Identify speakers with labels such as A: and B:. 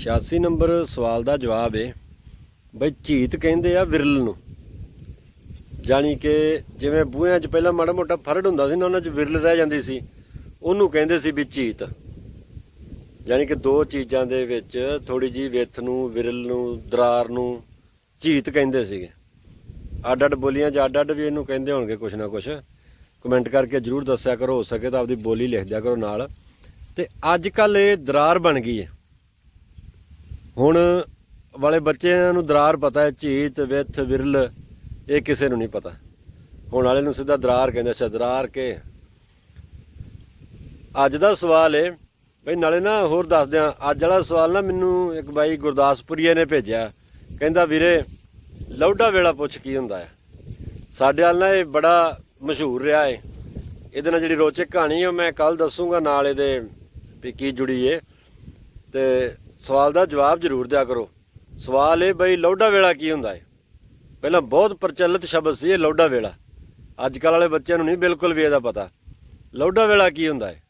A: 86 number ਸਵਾਲ ਦਾ ਜਵਾਬ ਹੈ ਬਈ ਝੀਤ ਕਹਿੰਦੇ ਆ ਵਿਰਲ ਨੂੰ। ਜਾਣੀ ਕਿ ਜਿਵੇਂ ਬੂਹਿਆਂ 'ਚ ਪਹਿਲਾਂ ਮਾੜਾ ਮੋਟਾ ਫਰੜ ਹੁੰਦਾ ਸੀ ਨਾ, ਉਹਨਾਂ 'ਚ ਵਿਰਲ ਰਹਿ ਜਾਂਦੀ ਸੀ, ਉਹਨੂੰ ਕਹਿੰਦੇ ਸੀ ਵੀ ਝੀਤ ਜਾਣੀ ਕਿ ਦੋ ਚੀਜ਼ਾਂ ਦੇ ਵਿੱਚ ਥੋੜੀ ਜੀ ਵਿੱਥ ਨੂੰ, ਵਿਰਲ ਨੂੰ, ਦਰਾਰ ਨੂੰ ਝੀਤ ਕਹਿੰਦੇ ਸੀਗੇ। ਅੱਡ ਅੱਡ ਬੋਲੀਆਂ 'ਚ ਅੱਡ ਅੱਡ ਵੀ ਇਹਨੂੰ ਕਹਿੰਦੇ ਹੋਣਗੇ ਕੁਛ ਨਾ ਕੁਛ। ਕਮੈਂਟ ਕਰਕੇ ਜਰੂਰ ਦੱਸਿਆ ਕਰੋ, ਹੋ ਸਕੇ ਤਾਂ ਆਪਦੀ ਬੋਲੀ ਲਿਖ ਦਿਆ ਕਰੋ ਨਾਲ। ਤੇ ਅੱਜ ਕੱਲ ਇਹ ਦਰਾਰ ਬਣ ਗਈ ਹੈ ਹੁਣ ਵਾਲੇ ਬੱਚਿਆਂ ਨੂੰ ਦਰਾਰ ਪਤਾ ਹੈ, ਚੀਤ, ਵਿੱਥ, ਵਿਰਲ, ਇਹ ਕਿਸੇ ਨੂੰ ਨਹੀਂ ਪਤਾ। ਹੁਣ ਵਾਲੇ ਨੂੰ ਸਿੱਧਾ ਦਰਾਰ ਕਹਿੰਦੇ ਅੱਛਾ, ਦਰਾਰ ਕੇ। ਅੱਜ ਦਾ ਸਵਾਲ ਹੈ ਬਈ ਨਾਲੇ ਨਾ ਹੋਰ ਦੱਸ ਦਿਆਂ ਅੱਜ ਵਾਲਾ ਸਵਾਲ ਨਾ ਮੈਨੂੰ ਇੱਕ ਬਾਈ ਗੁਰਦਾਸਪੁਰੀਏ ਨੇ ਭੇਜਿਆ। ਕਹਿੰਦਾ, ਵੀਰੇ, ਲੌਡਾ ਵੇਲਾ ਪੁੱਛ ਕੀ ਹੁੰਦਾ ਹੈ? ਸਾਡੇ ਵਾਲ ਨਾ ਇਹ ਬੜਾ ਮਸ਼ਹੂਰ ਰਿਹਾ ਏ। ਇਹਦੇ ਨਾਲ ਜਿਹੜੀ ਰੋਚਕ ਕਹਾਣੀ ਹੈ ਉਹ ਮੈਂ ਕੱਲ ਦੱਸੂਗਾ ਨਾਲ ਇਹਦੇ ਵੀ ਕੀ ਜੁੜੀ ਏ। ਤੇ ਸਵਾਲ ਦਾ ਜਵਾਬ ਜ਼ਰੂਰ ਦਿਆ ਕਰੋ। ਸਵਾਲ ਇਹ ਬਈ ਲੌਡਾ ਵੇਲਾ ਕੀ ਹੁੰਦਾ ਹੈ ਪਹਿਲਾਂ ਬਹੁਤ ਪ੍ਰਚਲਿਤ ਸ਼ਬਦ ਸੀ ਇਹ ਲੌਡਾ ਵੇਲਾ। ਅੱਜ ਕੱਲ ਵਾਲੇ ਬੱਚਿਆਂ ਨੂੰ ਨਹੀਂ ਬਿਲਕੁਲ ਵੀ ਇਹਦਾ ਪਤਾ। ਲੌਡਾ ਵੇਲਾ ਕੀ ਹੁੰਦਾ ਹੈ